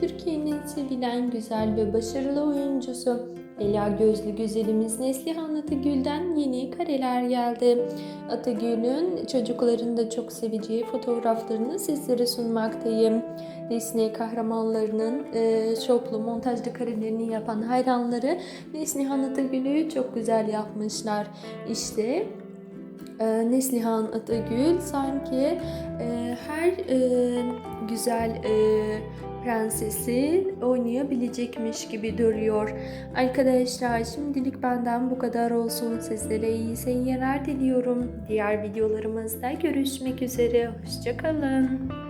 Türkiye'nin sevilen güzel ve başarılı oyuncusu Ela Gözlü güzelimiz Neslihan Atıgül'den yeni kareler geldi. Atıgül'ün çocukların da çok seveceği fotoğraflarını sizlere sunmaktayım. Disney kahramanlarının e, şoklu montajlı karelerini yapan hayranları Neslihan Atıgül'ü çok güzel yapmışlar. İşte e, Neslihan Atagül sanki e, her e, güzel e, prensesi oynayabilecekmiş gibi duruyor. Arkadaşlar şimdilik benden bu kadar olsun. Sizlere iyi seyirler diliyorum. Diğer videolarımızda görüşmek üzere. Hoşçakalın.